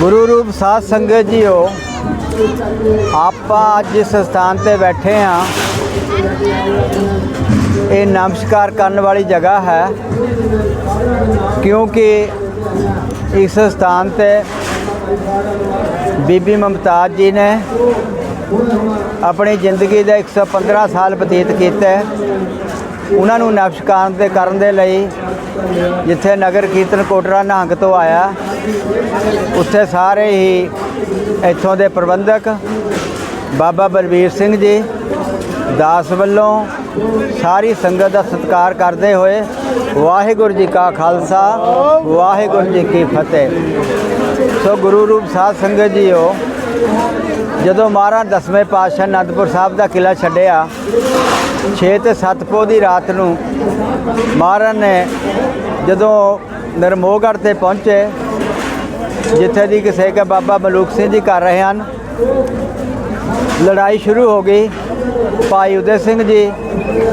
ਗੁਰੂ ਰੂਪ ਸਾਧ ਸੰਗਤ ਜੀਓ, ਆਪਾਂ ਅੱਜ ਇਸ ਸਥਾਨ ਤੇ ਬੈਠੇ ਹਾਂ। ਇਹ ਨਮਸਕਾਰ ਕਰਨ ਵਾਲੀ ਜਗ੍ਹਾ ਹੈ, ਕਿਉਂਕਿ ਇਸ ਸਥਾਨ ਤੇ ਬੀਬੀ ਮਮਤਾਜ ਜੀ ਨੇ ਆਪਣੀ ਜ਼ਿੰਦਗੀ ਦੇ 115 ਸਾਲ ਬਤੀਤ ਕੀਤਾ। ਉਹਨਾਂ ਨੂੰ ਨਮਸਕਾਰ ਦੇ ਕਰਨ ਦੇ ਲਈ ਜਿੱਥੇ ਨਗਰ ਕੀਰਤਨ ਕੋਟਰਾ ਨਿਹੰਗ ਤੋਂ ਆਇਆ, ਉੱਥੇ ਸਾਰੇ ਹੀ ਇੱਥੋਂ ਦੇ ਪ੍ਰਬੰਧਕ, ਬਾਬਾ ਬਲਬੀਰ ਸਿੰਘ ਜੀ, ਦਾਸ ਵੱਲੋਂ ਸਾਰੀ ਸੰਗਤ ਦਾ ਸਤਿਕਾਰ ਕਰਦੇ ਹੋਏ ਵਾਹਿਗੁਰੂ ਜੀ ਕਾ ਖਾਲਸਾ, ਵਾਹਿਗੁਰੂ ਜੀ ਕੀ ਫਤਿਹ। ਸੋ ਗੁਰੂ ਰੂਪ ਸਾਧ ਸੰਗਤ ਜੀਓ ਜਦੋਂ ਮਹਾਰਾਜ ਦਸਵੇਂ ਪਾਤਸ਼ਾਹ ਅਨੰਦਪੁਰ ਸਾਹਿਬ ਦਾ ਕਿਲਾ ਛੱਡਿਆ 6 ਤੇ 7 ਪੋ ਦੀ ਰਾਤ ਨੂੰ ਮਹਾਰਾਜ ਨੇ ਜਦੋਂ ਨਰਮੋਗੜ੍ਹ ਤੇ ਪਹੁੰਚੇ, ਜਿੱਥੇ ਦੀ ਕਿਸੇ ਕੇ ਬਾਬਾ ਮਲੂਕ ਸਿੰਘ ਜੀ ਕਰ ਰਹੇ ਹਨ, ਲੜਾਈ ਸ਼ੁਰੂ ਹੋ ਗਈ। ਭਾਈ ਉਦੈ ਸਿੰਘ ਜੀ,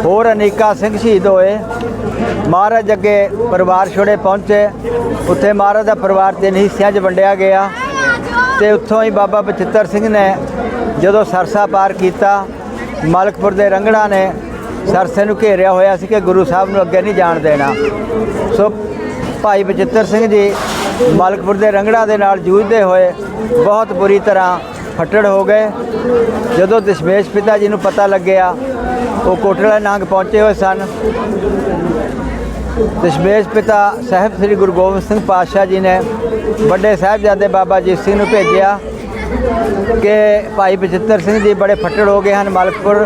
ਹੋਰ ਅਨੇਕਾ ਸਿੰਘ ਸ਼ਹੀਦ ਹੋਏ। ਮਹਾਰਾਜ ਅੱਗੇ ਪਰਿਵਾਰ ਛੋੜੇ ਪਹੁੰਚੇ। ਉੱਥੇ ਮਹਾਰਾਜ ਦਾ ਪਰਿਵਾਰ ਤਿੰਨ ਹਿੱਸਿਆਂ 'ਚ ਵੰਡਿਆ ਗਿਆ। ਤੇ ਉੱਥੋਂ ਹੀ ਬਾਬਾ ਬਚਿੱਤਰ ਸਿੰਘ ਨੇ ਜਦੋਂ ਸਰਸਾ ਪਾਰ ਕੀਤਾ, ਮਾਲਕਪੁਰ ਦੇ ਰੰਗੜਾ ਨੇ ਸਰਸੇ ਨੂੰ ਘੇਰਿਆ ਹੋਇਆ ਸੀ ਕਿ ਗੁਰੂ ਸਾਹਿਬ ਨੂੰ ਅੱਗੇ ਨਹੀਂ ਜਾਣ ਦੇਣਾ। ਸੋ ਭਾਈ ਬਚਿੱਤਰ ਸਿੰਘ ਜੀ ਮਾਲਕਪੁਰ ਦੇ ਰੰਗੜਾ ਦੇ ਨਾਲ ਜੂਝਦੇ ਹੋਏ ਬਹੁਤ ਬੁਰੀ ਤਰ੍ਹਾਂ ਫੱਟੜ ਹੋ ਗਏ। ਜਦੋਂ ਦਸ਼ਮੇਸ਼ ਪਿਤਾ ਜੀ ਨੂੰ ਪਤਾ ਲੱਗਿਆ, ਉਹ ਕੋਟਲਾ ਨੰਗ ਪਹੁੰਚੇ ਹੋਏ ਸਨ। ਦਸ਼ਮੇਸ਼ ਪਿਤਾ ਸਾਹਿਬ ਸ੍ਰੀ ਗੁਰੂ ਗੋਬਿੰਦ ਸਿੰਘ ਪਾਤਸ਼ਾਹ ਜੀ ਨੇ ਵੱਡੇ ਸਾਹਿਬਜ਼ਾਦੇ ਬਾਬਾ ਜੀਤ ਸਿੰਘ ਨੂੰ ਭੇਜਿਆ ਕਿ ਭਾਈ ਬਚਿੱਤਰ ਸਿੰਘ ਜੀ ਬੜੇ ਫੱਟੜ ਹੋ ਗਏ ਹਨ ਮਲਕਪੁਰ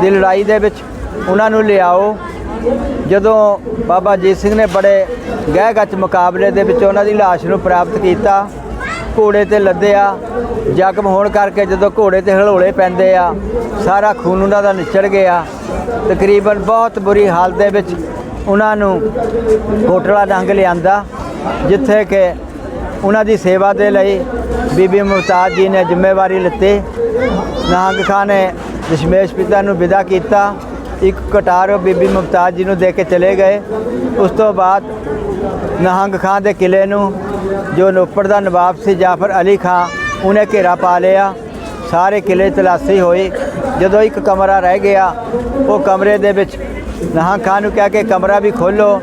ਦੀ ਲੜਾਈ ਦੇ ਵਿੱਚ। ਉਹਨਾਂ ਨੂੰ ਲਿਆਓ। ਜਦੋਂ ਬਾਬਾ ਜੀਤ ਸਿੰਘ ਨੇ ਬੜੇ ਗਹਿ ਗੱਚ ਮੁਕਾਬਲੇ ਦੇ ਵਿੱਚ ਉਹਨਾਂ ਦੀ ਲਾਸ਼ ਨੂੰ ਪ੍ਰਾਪਤ ਕੀਤਾ, ਘੋੜੇ ਤੇ ਲੱਦਿਆ, ਜ਼ਖਮ ਹੋਣ ਕਰਕੇ ਜਦੋਂ ਘੋੜੇ ਤੇ ਹਲੋਲੇ ਪੈਂਦੇ ਆ, ਸਾਰਾ ਖੂਨ ਉਹਨਾਂ ਦਾ ਨਿਚੜ ਗਿਆ। ਤਕਰੀਬਨ ਬਹੁਤ ਬੁਰੀ ਹਾਲਤ ਦੇ ਵਿੱਚ ਉਹਨਾਂ ਨੂੰ ਕੋਟਲਾ ਡੰਗ ਲਿਆਂਦਾ, ਜਿੱਥੇ ਕਿ ਉਹਨਾਂ ਦੀ ਸੇਵਾ ਦੇ ਲਈ ਬੀਬੀ ਮੁਮਤਾਜ਼ ਜੀ ਨੇ ਜ਼ਿੰਮੇਵਾਰੀ ਲਿੱਤੀ। ਨਹੰਗ ਖਾਨ ਨੇ ਦਸ਼ਮੇਸ਼ ਪਿਤਾ ਨੂੰ ਵਿਦਾ ਕੀਤਾ। ਇੱਕ ਕਟਾਰ ਉਹ ਬੀਬੀ ਮੁਮਤਾਜ਼ ਜੀ ਨੂੰ ਦੇ ਕੇ ਚਲੇ ਗਏ। ਉਸ ਤੋਂ ਬਾਅਦ ਨਹੰਗ ਖਾਨ ਦੇ ਕਿਲੇ ਨੂੰ, ਜੋ ਨੋਪੜ ਦਾ ਨਵਾਬ ਸੀ ਜਾਫਰ ਅਲੀ ਖਾਨ, ਉਹਨੇ ਘੇਰਾ ਪਾ ਲਿਆ। ਸਾਰੇ ਕਿਲੇ ਤਲਾਸ਼ੀ ਹੋਈ। ਜਦੋਂ ਇੱਕ ਕਮਰਾ ਰਹਿ ਗਿਆ, ਉਹ ਕਮਰੇ ਦੇ ਵਿੱਚ ਨਹੰਗ ਖਾਨ ਨੂੰ ਕਿਹਾ ਕਿ ਕਮਰਾ ਵੀ ਖੋਲੋ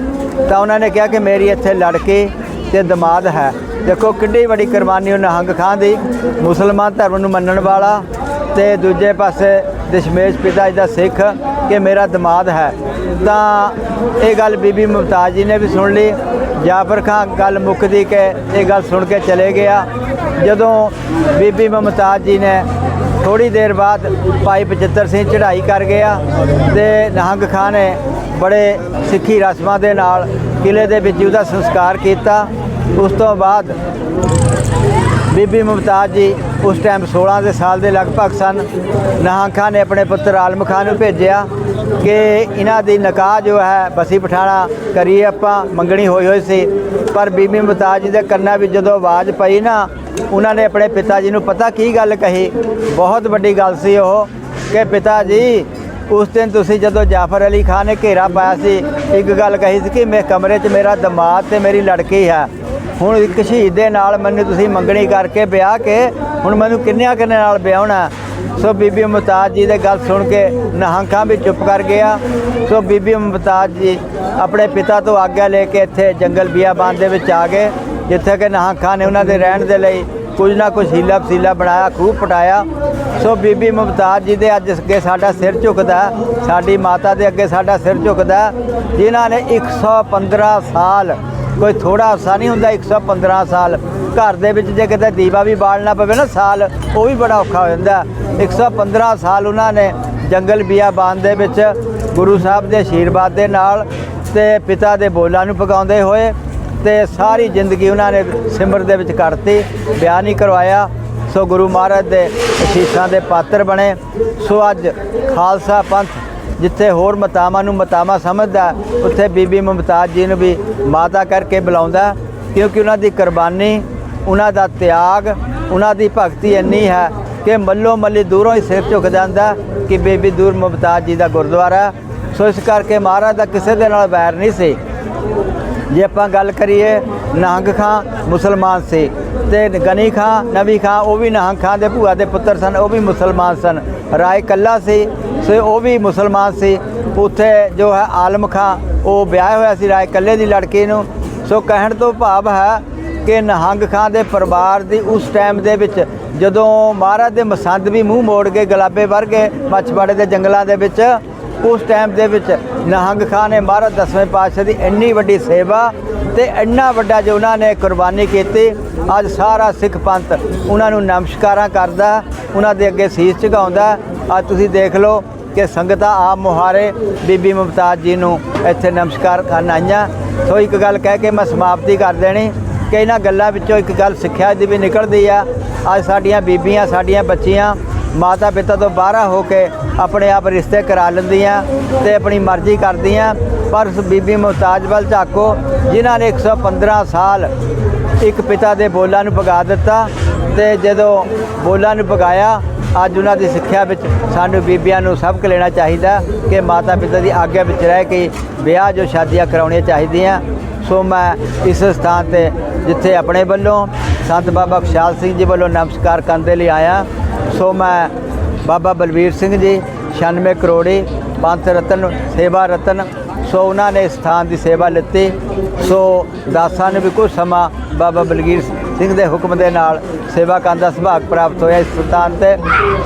ਤਾਂ ਉਹਨਾਂ ਨੇ ਕਿਹਾ ਕਿ ਮੇਰੀ ਇੱਥੇ ਲੜਕੀ ਤੇ ਦਮਾਦ ਹੈ। ਦੇਖੋ ਕਿੰਨੀ ਵੱਡੀ ਕੁਰਬਾਨੀ ਉਹ ਨਹੰਗ ਖਾਨ ਦੀ। ਮੁਸਲਮਾਨ ਧਰਮ ਨੂੰ ਮੰਨਣ ਵਾਲਾ ਤੇ ਦੂਜੇ ਪਾਸੇ ਦਸ਼ਮੇਸ਼ ਪਿਤਾ ਜੀ ਦਾ ਸਿੱਖ ਕਿ ਮੇਰਾ ਦਮਾਦ ਹੈ। ਤਾਂ ਇਹ ਗੱਲ ਬੀਬੀ ਮੁਮਤਾਜ਼ ਜੀ ਨੇ ਵੀ ਸੁਣ ਲਈ। ਜਾਫਰ ਖਾਨ ਗੱਲ ਮੁੱਕਦੀ ਕਿ ਇਹ ਗੱਲ ਸੁਣ ਕੇ ਚਲੇ ਗਿਆ। ਜਦੋਂ ਬੀਬੀ ਮੁਮਤਾਜ਼ ਜੀ ਨੇ ਥੋੜੀ ਦੇਰ ਬਾਅਦ ਭਾਈ ਬਚਿੱਤਰ ਸਿੰਘ ਚੜ੍ਹਾਈ ਕਰ ਗਿਆ ਤੇ ਨਹੰਗ ਖਾਨ ਨੇ ਬੜੇ ਸਿੱਖੀ ਰਸਮਾਂ ਦੇ ਨਾਲ ਕਿਲੇ ਦੇ ਵਿੱਚ ਉਹਦਾ ਸੰਸਕਾਰ ਕੀਤਾ। ਉਸ ਤੋਂ ਬਾਅਦ ਬੀਬੀ ਮੁਮਤਾਜ਼ ਜੀ ਉਸ ਟਾਈਮ 16 ਦੇ ਸਾਲ ਦੇ ਲਗਭਗ ਸਨ। ਨਹਾਂ ਖਾਨ ਨੇ ਆਪਣੇ ਪੁੱਤਰ ਆਲਮ ਖਾਨ ਨੂੰ ਭੇਜਿਆ ਕਿ ਇਹਨਾਂ ਦੀ ਨਿਕਾਹ ਜੋ ਹੈ ਬਸੀ ਪਠਾਣਾ ਕਰੀਏ ਆਪਾਂ, ਮੰਗਣੀ ਹੋਈ ਹੋਈ ਸੀ। ਪਰ ਬੀਬੀ ਮੁਮਤਾਜ਼ ਜੀ ਦੇ ਕੰਨਾਂ ਵਿੱਚ ਜਦੋਂ ਆਵਾਜ਼ ਪਈ ਨਾ ਉਹਨਾਂ ਨੇ ਆਪਣੇ ਪਿਤਾ ਜੀ ਨੂੰ ਪਤਾ ਕੀ ਗੱਲ ਕਹੀ? ਬਹੁਤ ਵੱਡੀ ਗੱਲ ਸੀ ਉਹ ਕਿ ਪਿਤਾ ਜੀ, ਉਸ ਦਿਨ ਤੁਸੀਂ ਜਦੋਂ ਜਾਫਰ ਅਲੀ ਖਾਨ ਨੇ ਘੇਰਾ ਪਾਇਆ ਸੀ, ਇੱਕ ਗੱਲ ਕਹੀ ਸੀ ਕਿ ਮੈਂ ਕਮਰੇ 'ਚ ਮੇਰਾ ਦਿਮਾਗ ਤੇ ਮੇਰੀ ਲੜਕੀ ਹੈ। ਹੁਣ ਇੱਕ ਸ਼ਹੀਦ ਦੇ ਨਾਲ ਮੈਨੂੰ ਤੁਸੀਂ ਮੰਗਣੀ ਕਰਕੇ ਵਿਆਹ ਕੇ, ਹੁਣ ਮੈਨੂੰ ਕਿੰਨਿਆਂ ਕਿੰਨੇ ਨਾਲ ਵਿਆਹਣਾ? ਸੋ ਬੀਬੀ ਮੁਮਤਾਜ਼ ਜੀ ਦੇ ਗੱਲ ਸੁਣ ਕੇ ਨਹੰਖਾਂ ਵੀ ਚੁੱਪ ਕਰ ਗਿਆ। ਸੋ ਬੀਬੀ ਮੁਮਤਾਜ਼ ਜੀ ਆਪਣੇ ਪਿਤਾ ਤੋਂ ਆਗਿਆ ਲੈ ਕੇ ਇੱਥੇ ਜੰਗਲ ਬੀਆਬਾਨ ਦੇ ਵਿੱਚ ਆ ਗਏ। ਜਿੱਥੇ ਕਿ ਨਹੰਖਾਂ ਨੇ ਉਹਨਾਂ ਦੇ ਰਹਿਣ ਦੇ ਲਈ ਕੁਝ ਨਾ ਕੁਝ ਹੀਲਾ ਫਸੀਲਾ ਬਣਾਇਆ ਖੂਬ ਪਟਾਇਆ। ਸੋ ਬੀਬੀ ਮੁਮਤਾਜ਼ ਜੀ ਦੇ ਅੱਜ ਅੱਗੇ ਸਾਡਾ ਸਿਰ ਝੁਕਦਾ ਸਾਡੀ ਮਾਤਾ ਦੇ ਅੱਗੇ ਸਾਡਾ ਸਿਰ ਝੁਕਦਾ ਹੈ, ਜਿਨ੍ਹਾਂ ਨੇ 115 ਸਾਲ ਕੋਈ ਥੋੜਾ ਅਰਸਾ ਨਹੀਂ ਹੁੰਦਾ 115 ਸਾਲ। ਘਰ ਦੇ ਵਿੱਚ ਜੇ ਕਿਤੇ ਦੀਵਾ ਵੀ ਬਾਲਣਾ ਪਵੇ ਨਾ ਸਾਲ ਉਹ ਵੀ ਬੜਾ ਔਖਾ ਹੋ ਜਾਂਦਾ 115 ਸਾਲ ਉਹਨਾਂ ਨੇ ਜੰਗਲ ਬਿਆਬਾਨ ਦੇ ਵਿੱਚ ਗੁਰੂ ਸਾਹਿਬ ਦੇ ਆਸ਼ੀਰਵਾਦ ਦੇ ਨਾਲ ਤੇ ਪਿਤਾ ਦੇ ਬੋਲਾਂ ਨੂੰ ਪਕਾਉਂਦੇ ਹੋਏ ਤੇ ਸਾਰੀ ਜ਼ਿੰਦਗੀ ਉਹਨਾਂ ਨੇ ਸਿਮਰ ਦੇ ਵਿੱਚ ਕੱਢਤੀ ਵਿਆਹ ਨਹੀਂ ਕਰਵਾਇਆ। ਸੋ ਗੁਰੂ ਮਹਾਰਾਜ ਦੇ ਅਸ਼ੀਸ਼ਾਂ ਦੇ ਪਾਤਰ ਬਣੇ। ਸੋ ਅੱਜ ਖਾਲਸਾ ਪੰਥ, ਜਿੱਥੇ ਹੋਰ ਮਤਾਵਾਂ ਨੂੰ ਮਤਾਵਾਂ ਸਮਝਦਾ, ਉੱਥੇ ਬੀਬੀ ਮੁਮਤਾਜ਼ ਜੀ ਨੂੰ ਵੀ ਮਾਤਾ ਕਰਕੇ ਬੁਲਾਉਂਦਾ। ਕਿਉਂਕਿ ਉਹਨਾਂ ਦੀ ਕੁਰਬਾਨੀ, ਉਹਨਾਂ ਦਾ ਤਿਆਗ, ਉਹਨਾਂ ਦੀ ਭਗਤੀ ਇੰਨੀ ਹੈ ਕਿ ਮੱਲੋ ਮੱਲੀ ਦੂਰੋਂ ਹੀ ਸਿਰ ਝੁਕ ਜਾਂਦਾ ਕਿ ਬੀਬੀ ਦੂਰ ਮੁਮਤਾਜ਼ ਜੀ ਦਾ ਗੁਰਦੁਆਰਾ। ਸੋ ਇਸ ਕਰਕੇ ਮਹਾਰਾਜ ਦਾ ਕਿਸੇ ਦੇ ਨਾਲ ਵੈਰ ਨਹੀਂ ਸੀ। ਜੇ ਆਪਾਂ ਗੱਲ ਕਰੀਏ ਨਹੰਗ ਖਾਂ ਮੁਸਲਮਾਨ ਸੀ ਤੇ ਗਨੀ ਖਾਂ, ਨਵੀ ਖਾਂ, ਉਹ ਵੀ ਨਹੰਗ ਖਾਂ ਦੇ ਭੂਆ ਦੇ ਪੁੱਤਰ ਸਨ, ਉਹ ਵੀ ਮੁਸਲਮਾਨ ਸਨ। ਰਾਏ ਕੱਲਾ ਸੀ ਸੋ ਉਹ ਵੀ ਮੁਸਲਮਾਨ ਸੀ। ਉੱਥੇ ਜੋ ਹੈ ਆਲਮ ਖਾਂ, ਉਹ ਵਿਆਹ ਹੋਇਆ ਸੀ ਰਾਏ ਕੱਲੇ ਦੀ ਲੜਕੀ ਨੂੰ। ਸੋ ਕਹਿਣ ਤੋਂ ਭਾਵ ਹੈ ਕਿ ਨਹੰਗ ਖਾਂ ਦੇ ਪਰਿਵਾਰ ਦੀ ਉਸ ਟਾਈਮ ਦੇ ਵਿੱਚ ਜਦੋਂ ਮਹਾਰਾਜ ਦੇ ਮਸੰਦ ਵੀ ਮੂੰਹ ਮੋੜ ਕੇ ਗਲਾਬੇ ਵਰਗੇ ਮੱਛਵਾੜੇ ਦੇ ਜੰਗਲਾਂ ਦੇ ਵਿੱਚ ਉਸ ਟਾਈਮ ਦੇ ਵਿੱਚ ਨਹੰਗ ਖਾਂ ਨੇ ਮਹਾਰਾਜ ਦਸਵੇਂ ਪਾਤਸ਼ਾਹ ਦੀ ਇੰਨੀ ਵੱਡੀ ਸੇਵਾ ਤੇ ਇੰਨਾ ਵੱਡਾ ਜੋ ਉਹਨਾਂ ਨੇ ਕੁਰਬਾਨੀ ਕੀਤੀ, ਅੱਜ ਸਾਰਾ ਸਿੱਖ ਪੰਥ ਉਹਨਾਂ ਨੂੰ ਨਮਸਕਾਰਾਂ ਕਰਦਾ, ਉਹਨਾਂ ਦੇ ਅੱਗੇ ਸੀਸ ਝੁਕਾਉਂਦਾ। ਅੱਜ ਤੁਸੀਂ ਦੇਖ ਲਓ ਕਿ ਸੰਗਤਾਂ ਆਪ ਮੁਹਾਰੇ ਬੀਬੀ ਮੁਮਤਾਜ਼ ਜੀ ਨੂੰ ਇੱਥੇ ਨਮਸਕਾਰ ਕਰਨ ਆਈਆਂ। ਸੋ ਇੱਕ ਗੱਲ ਕਹਿ ਕੇ ਮੈਂ ਸਮਾਪਤੀ ਕਰ ਦੇਣੀ ਕਿ ਇਹਨਾਂ ਗੱਲਾਂ ਵਿੱਚੋਂ ਇੱਕ ਗੱਲ ਸਿੱਖਿਆ ਦੀ ਵੀ ਨਿਕਲਦੀ ਆ। ਅੱਜ ਸਾਡੀਆਂ ਬੀਬੀਆਂ, ਸਾਡੀਆਂ ਬੱਚੀਆਂ ਮਾਤਾ ਪਿਤਾ ਤੋਂ ਬਾਹਰਾ ਹੋ ਕੇ ਆਪਣੇ ਆਪ ਰਿਸ਼ਤੇ ਕਰਾ ਲੈਂਦੀਆਂ ਤੇ ਆਪਣੀ ਮਰਜ਼ੀ ਕਰਦੀਆਂ। ਪਰ ਉਸ ਬੀਬੀ ਮੁਮਤਾਜ਼ ਵੱਲ ਝਾਕੋ, ਜਿਨ੍ਹਾਂ ਨੇ 115 ਸਾਲ ਇੱਕ ਪਿਤਾ ਦੇ ਬੋਲਾਂ ਨੂੰ ਪਗਾ ਦਿੱਤਾ ਤੇ ਜਦੋਂ ਬੋਲਾਂ ਨੂੰ ਪਗਾਇਆ ਅੱਜ ਉਹਨਾਂ ਦੀ ਸਿੱਖਿਆ ਵਿੱਚ ਸਾਨੂੰ ਬੀਬੀਆਂ ਨੂੰ ਸਬਕ ਲੈਣਾ ਚਾਹੀਦਾ ਕਿ ਮਾਤਾ ਪਿਤਾ ਦੀ ਆਗਿਆ ਵਿੱਚ ਰਹਿ ਕੇ ਵਿਆਹ ਜੋ ਸ਼ਾਦੀਆਂ ਕਰਾਉਣੀਆਂ ਚਾਹੀਦੀਆਂ। ਸੋ ਮੈਂ ਇਸ ਸਥਾਨ ਤੇ ਜਿੱਥੇ ਆਪਣੇ ਵੱਲੋਂ ਸੰਤ ਬਾਬਾ ਖੁਸ਼ਹਾਲ ਸਿੰਘ ਜੀ ਵੱਲੋਂ ਨਮਸਕਾਰ ਕਰਨ ਦੇ ਲਈ ਆਇਆ। ਸੋ ਮੈਂ ਬਾਬਾ ਬਲਵੀਰ ਸਿੰਘ ਜੀ 96 ਕਰੋੜੀ, ਪੰਥ ਰਤਨ, ਸੇਵਾ ਰਤਨ। ਸੋ ਉਹਨਾਂ ਨੇ ਇਸ ਸਥਾਨ ਦੀ ਸੇਵਾ ਲਿੱਤੀ। ਸੋ ਦਾਸਾਂ ਨੇ ਵੀ ਕੁਝ ਸਮਾਂ ਬਾਬਾ ਬਲਵੀਰ ਸਿੰਘ ਦੇ ਹੁਕਮ ਦੇ ਨਾਲ ਸੇਵਾ ਕਰਨ ਦਾ ਸੁਭਾਗ ਪ੍ਰਾਪਤ ਹੋਇਆ ਇਸ ਸਥਾਨ ਤੇ।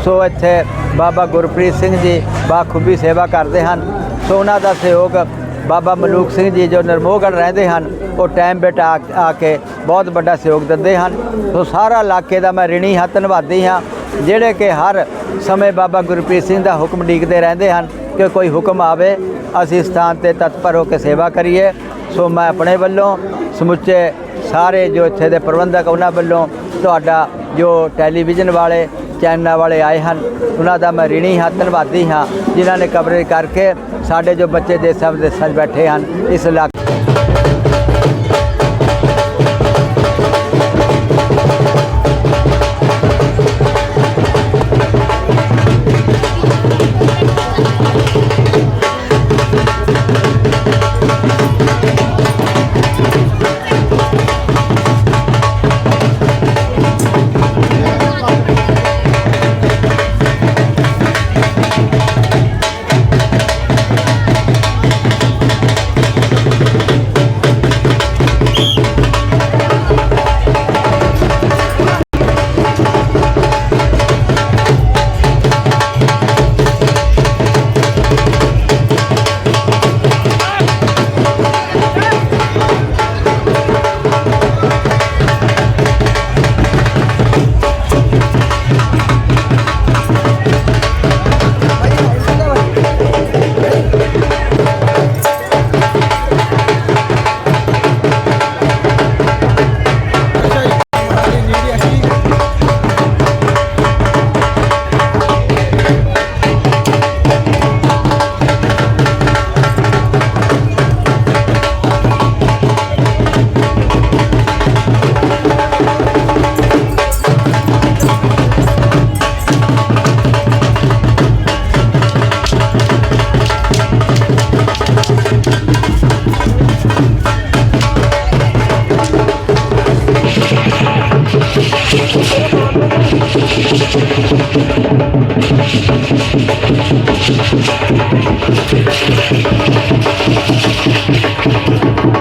ਸੋ ਇੱਥੇ ਬਾਬਾ ਗੁਰਪ੍ਰੀਤ ਸਿੰਘ ਜੀ ਬਾਖੂਬੀ ਸੇਵਾ ਕਰਦੇ ਹਨ। ਸੋ ਉਹਨਾਂ ਦਾ ਸਹਿਯੋਗ ਬਾਬਾ ਮਲੂਕ ਸਿੰਘ ਜੀ ਜੋ ਨਰਮੋਗੜ ਰਹਿੰਦੇ ਹਨ, ਉਹ ਟਾਈਮ ਬੇਟਾ ਆ- ਆ ਕੇ ਬਹੁਤ ਵੱਡਾ ਸਹਿਯੋਗ ਦਿੰਦੇ ਹਨ। ਸੋ ਸਾਰਾ ਇਲਾਕੇ ਦਾ ਮੈਂ ਰਿਣੀ ਹੱਥ ਨਿਭਾਉਂਦੀ ਹਾਂ। ਜਿਹੜੇ ਕਿ ਹਰ ਸਮੇਂ ਬਾਬਾ ਗੁਰਪ੍ਰੀਤ ਸਿੰਘ ਦਾ ਹੁਕਮ ਡੀਕਦੇ ਰਹਿੰਦੇ ਹਨ ਕਿ ਕੋਈ ਹੁਕਮ ਆਵੇ, ਅਸੀਂ ਸਥਾਨ ਤੇ ਤਤਪਰ ਹੋ ਕੇ ਸੇਵਾ ਕਰੀਏ। ਸੋ ਮੈਂ ਆਪਣੇ ਵੱਲੋਂ ਸਮੁੱਚੇ ਸਾਰੇ ਜੋ ਇੱਥੇ ਦੇ ਪ੍ਰਬੰਧਕ ਉਹਨਾਂ ਵੱਲੋਂ ਤੁਹਾਡਾ ਜੋ ਟੈਲੀਵਿਜ਼ਨ ਵਾਲੇ, ਚੈਨਲ ਵਾਲੇ ਆਏ ਹਨ, ਉਹਨਾਂ ਦਾ ਮੈਂ ਰਿਣੀ ਹਾਂ ਧੰਨਵਾਦੀ ਹਾਂ, ਜਿਨ੍ਹਾਂ ਨੇ ਕਵਰੇਜ ਕਰਕੇ ਸਾਡੇ ਜੋ ਬੱਚੇ ਦੇਸਾਂ ਵਿਦੇਸਾਂ 'ਚ ਬੈਠੇ ਹਨ, ਇਸ ਇਲਾਕੇ Thank you.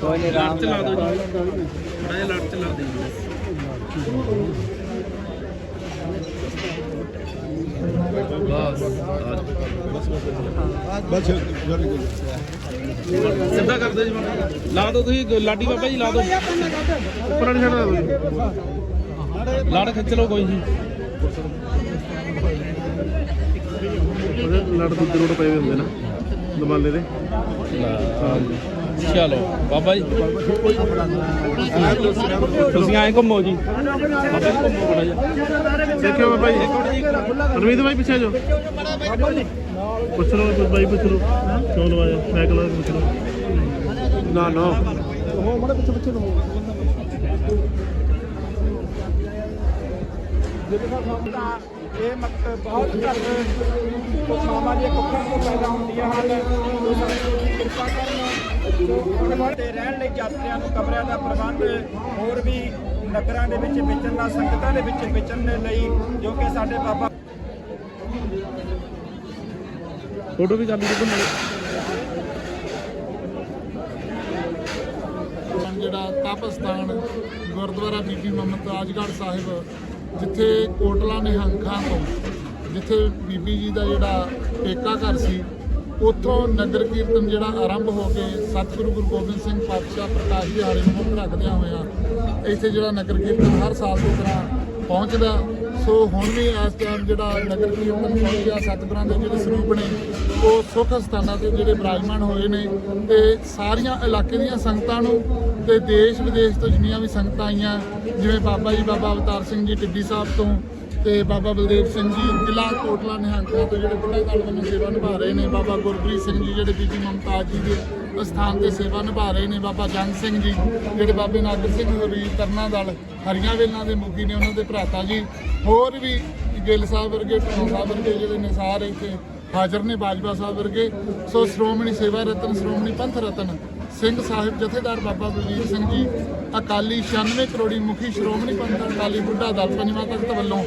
ਕੋਈ ਨਹੀਂ ਰਾਮ ਚਲਾ ਦੋ ਸਿੱਧਾ ਕਰ ਦਿਓ ਜੀ। ਲਾ ਦਿਓ ਤੁਸੀਂ ਲਾਡੀ ਬਾਬਾ ਜੀ ਲਾ ਦਿਓ। ਉੱਪਰ ਨਹੀਂ ਛੱਡਦਾ ਤੁਸੀਂ ਲੜ ਖਿੱਚ ਲਓ ਕੋਈ ਜੀ। ਲੜ ਦੂਜੇ ਰੋਡ ਪਏ ਹੁੰਦੇ ਨਾ ਦਮਾਲੇ ਦੇ? ਚਲੋ ਬਾਬਾ ਜੀ। ਤੁਸੀਂ ਆਏ ਘੁੰਮੋ ਜੀ। ਬਾਬਾ ਜੀ ਘੁੰਮੋ ਬੜਾ ਜੀ ਦੇਖਿਓ ਬਾਬਾ ਜੀ। ਪਰਮੀਤ ਭਾਈ ਪਿੱਛੇ ਜੋ ਪੁੱਛ ਲਓ ਬਾਈ ਪੁੱਛ ਲਓ। ਕਿਉਂ ਲਵਾਇਆ? ਸਾਈਕਲ ਵਾਲਾ ਪੁੱਛ ਲਓ ਨਾ ਨਾ ਉਹ ਮੜਾ ਪਿੱਛੇ ਪਿੱਛੇ ਨੂੰ। ਇਹ ਮਤ ਬਹੁਤ ਘੱਟ ਮਾਮਾ ਦੀਆਂ ਕੁੱਖਾਂ ਤੋਂ ਪੈਦਾ ਹੁੰਦੀਆਂ ਹਨ। ਉਹ ਸਾਨੂੰ ਦੀ ਕਿਰਪਾ ਕਰਨ ਜੋ ਤੇ ਰਹਿਣ ਲਈ ਯਾਤਰੀਆਂ ਨੂੰ ਕਮਰਿਆਂ ਦਾ ਪ੍ਰਬੰਧ ਹੋਰ ਵੀ ਨਗਰਾਂ ਦੇ ਵਿੱਚ ਵਿਚਰਨ ਦਾ ਸੰਗਤਾਂ ਦੇ ਵਿੱਚ ਵਿਚਰਨ ਦੇ ਲਈ ਜੋ ਕਿ ਸਾਡੇ ਬਾਬਾ ਫੋਟੋ ਵੀ ਕਰ। ਲਈ ਕਿਤੇ ਜਿਹੜਾ ਤਪਸਥਾਨ ਗੁਰਦੁਆਰਾ ਬੀਬੀ ਮਮਤਾਜਗੜ੍ਹ ਸਾਹਿਬ ਜਿੱਥੇ ਕੋਟਲਾ ਨਿਹੰਗਾਂ ਤੋਂ, ਜਿੱਥੇ ਬੀਬੀ ਜੀ ਦਾ ਜਿਹੜਾ ਪੇਕਾ ਘਰ ਸੀ, ਉੱਥੋਂ ਨਗਰ ਕੀਰਤਨ ਜਿਹੜਾ ਆਰੰਭ ਹੋ ਕੇ ਸਤਿਗੁਰੂ ਗੁਰੂ ਗੋਬਿੰਦ ਸਿੰਘ ਪਾਤਸ਼ਾਹ ਪ੍ਰਕਾਸ਼ ਦਿਹਾੜੇ ਨੂੰ ਮੁੱਖ ਰੱਖਦਿਆਂ ਹੋਇਆਂ ਇੱਥੇ ਜਿਹੜਾ ਨਗਰ ਕੀਰਤਨ ਹਰ ਸਾਲ ਦੀ ਤਰ੍ਹਾਂ ਪਹੁੰਚਦਾ। ਸੋ ਹੁਣ ਵੀ ਇਸ ਟਾਈਮ ਜਿਹੜਾ ਨਗਰ ਕੀਰਤਨ ਪਹੁੰਚਿਆ, ਸਤਿਗੁਰਾਂ ਦੇ ਜਿਹੜੇ ਸਰੂਪ ਨੇ ਉਹ ਸੁੱਖ ਸਥਾਨਾਂ ਤੇ ਜਿਹੜੇ ਬਰਾਜਮਾਨ ਹੋਏ ਨੇ ਤੇ ਸਾਰੀਆਂ ਇਲਾਕੇ ਦੀਆਂ ਸੰਗਤਾਂ ਨੂੰ ਤੇ ਦੇਸ਼ ਵਿਦੇਸ਼ ਤੋਂ ਜਿੰਨੀਆਂ ਵੀ ਸੰਗਤਾਂ ਆਈਆਂ, ਜਿਵੇਂ ਬਾਬਾ ਜੀ, ਬਾਬਾ ਅਵਤਾਰ ਸਿੰਘ ਜੀ ਟਿੱਬੀ ਸਾਹਿਬ ਤੋਂ ਤੇ ਬਾਬਾ ਬਲਦੇਵ ਸਿੰਘ ਜੀ, ਜ਼ਿਲ੍ਹਾ ਕੋਟਲਾ ਨਿਹੰਗਾਂ ਤੋਂ ਜਿਹੜੇ ਬੁੱਢਾ ਦਲ ਵੱਲੋਂ ਸੇਵਾ ਨਿਭਾ ਰਹੇ ਨੇ, ਬਾਬਾ ਗੁਰਪ੍ਰੀਤ ਸਿੰਘ ਜੀ ਜਿਹੜੇ ਬੀਬੀ ਮਮਤਾਜ ਜੀ ਦੇ ਸਥਾਨ ਤੇ ਸੇਵਾ ਨਿਭਾ ਰਹੇ ਨੇ, ਬਾਬਾ ਜੰਗ ਸਿੰਘ ਜੀ ਜਿਹੜੇ ਬਾਬੇ ਨਾਗਰ ਸਿੰਘ ਹੋਰੀ ਤਰਨਾ ਦਲ ਹਰੀਆਂ ਵੇਲਾਂ ਦੇ ਮੁਖੀ ਨੇ ਉਹਨਾਂ ਦੇ ਭਰਾਤਾ ਜੀ, ਹੋਰ ਵੀ ਗਿੱਲ ਸਾਹਿਬ ਵਰਗੇ ਢੋਂ ਸਾਹਿਬ ਵਰਗੇ ਜਿਹੜੇ ਨੇ ਸਾਰੇ ਇੱਥੇ ਹਾਜ਼ਰ ਨੇ ਬਾਜਵਾ ਸਾਹਿਬ ਵਰਗੇ। ਸੋ ਸ਼੍ਰੋਮਣੀ ਸੇਵਾ ਰਤਨ, ਸ਼੍ਰੋਮਣੀ ਪੰਥ ਰਤਨ, ਸਿੰਘ ਸਾਹਿਬ ਜਥੇਦਾਰ ਬਾਬਾ ਬਲਵੀਰ ਸਿੰਘ ਜੀ, ਅਕਾਲੀ 96 ਕਰੋੜੀ ਮੁਖੀ ਸ਼੍ਰੋਮਣੀ ਪੰਥ ਅਕਾਲੀ ਬੁੱਢਾ ਦਲ ਪੰਜਵਾਂ ਤਖਤ ਵੱਲੋਂ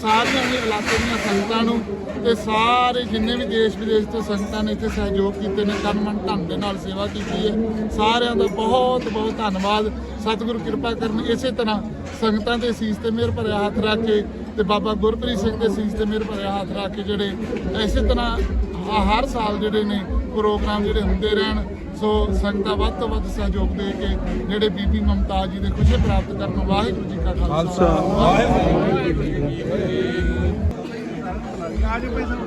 ਸਾਰੀਆਂ ਹੀ ਇਲਾਕੇ ਦੀਆਂ ਸੰਗਤਾਂ ਨੂੰ ਤੇ ਸਾਰੇ ਜਿੰਨੇ ਵੀ ਦੇਸ਼ ਵਿਦੇਸ਼ ਤੋਂ ਸੰਗਤਾਂ ਨੇ ਇੱਥੇ ਸਹਿਯੋਗ ਕੀਤੇ ਨੇ, ਤਨ ਮਨ ਧਨ ਦੇ ਨਾਲ ਸੇਵਾ ਕੀਤੀ ਹੈ। ਸਾਰਿਆਂ ਦਾ ਬਹੁਤ ਬਹੁਤ ਧੰਨਵਾਦ। ਸਤਿਗੁਰੂ ਕਿਰਪਾ ਕਰਨ ਇਸੇ ਤਰ੍ਹਾਂ ਸੰਗਤਾਂ ਦੇ ਅਸੀਸ ਤੇ ਮਿਹਰ ਭਰਿਆ ਹੱਥ ਰੱਖ ਕੇ ਤੇ ਬਾਬਾ ਗੁਰਪ੍ਰੀਤ ਸਿੰਘ ਦੇ ਅਸੀਸ ਤੇ ਮਿਹਰ ਭਰਿਆ ਹੱਥ ਰੱਖ ਕੇ ਜਿਹੜੇ ਇਸੇ ਤਰ੍ਹਾਂ ਹਰ ਸਾਲ ਜਿਹੜੇ ਨੇ ਪ੍ਰੋਗਰਾਮ ਜਿਹੜੇ ਹੁੰਦੇ ਰਹਿਣ, ਸੋ ਸੰਗਤਾਂ ਵੱਧ ਤੋਂ ਵੱਧ ਸਹਿਯੋਗ ਦੇ ਕੇ ਜਿਹੜੇ ਬੀਬੀ ਮਮਤਾਜ ਜੀ ਦੇ ਖੁਸ਼ੀ ਪ੍ਰਾਪਤ ਕਰਨ ਵਾਹਿਗੁਰੂ ਜੀ ਕਾ ਖਾਲਸਾ। ਵਾਹਿਗੁਰੂ ਜੀ ਆਜੋ ਭਾਈ ਸਾਹਿਬ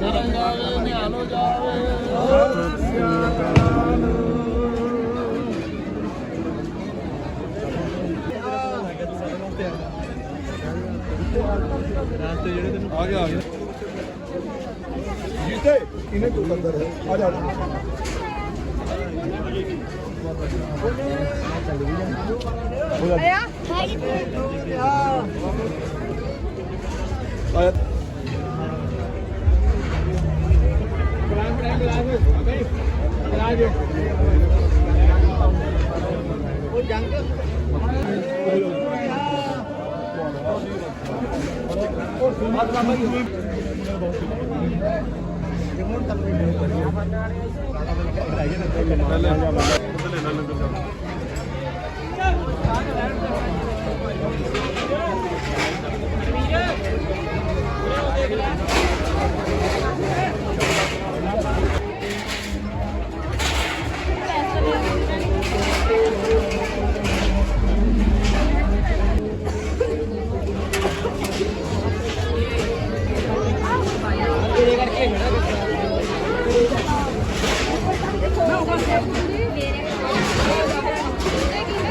ਨਿਰੰਗਾ ਵੇ ਨਿਹਾਲੋ ਜਾਵੇ ਸਤਿਆ ਕਾਲ ਰਾਤ ਜਿਹੜੇ ਤੈਨੂੰ ਆ ਗਿਆ ਆ ਗਿਆ ਜੀਤੇ ਇਹਨੇ ਤੋਂ ਅੰਦਰ ਹੈ ਆ ਜਾ। ਆਇਆ ਹੈ ਜੀ ਆ เปิดเวลาเวลาเวลาด้วยเวลาอยู่โอ้ยยังก็มาทำอะไรอยู่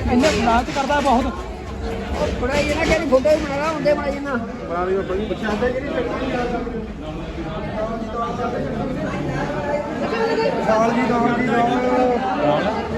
ਇਹਨੇ ਲਾਲਚ ਕਰਦਾ ਬਹੁਤ। ਬਣਾਈ ਇਹਨਾਂ ਕਹਿੰਦੀ ਫੋਟੋ ਹੀ ਬਣਾ ਲਾ ਹੁੰਦੇ ਬਣਾਈ ਇਹਨਾਂ ਬਣਾ ਲਈ ਬਈ ਬੱਚਾ ਹੁੰਦਾ ਜਿਹੜੀ ਚੱਕਣੀ ਦਾਲ ਜੀ ਦਾਲ ਜੀ ਦਾਲ।